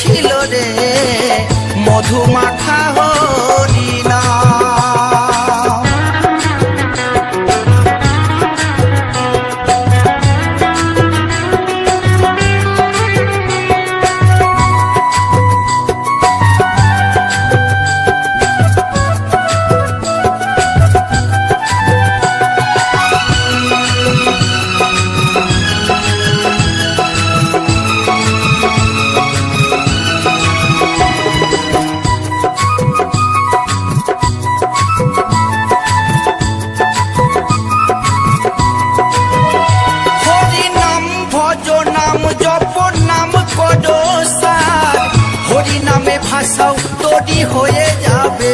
ছিল রে। মধু মাখা হয়ে আসাও তৈরি হয়ে যাবে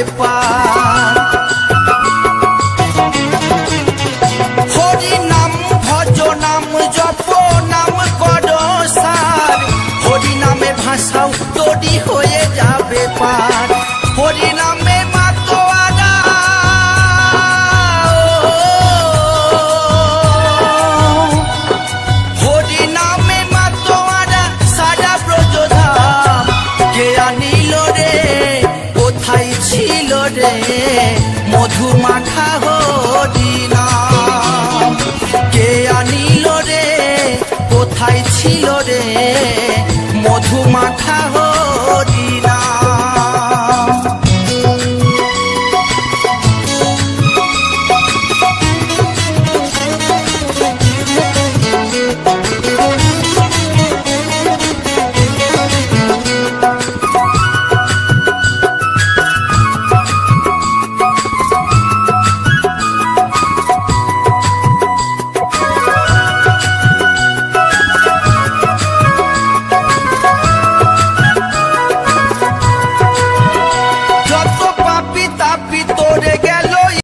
ঠোঁটে মধু মাখা হরিনা কে আনিল রে কোথায় ছিল রে মধু মাখা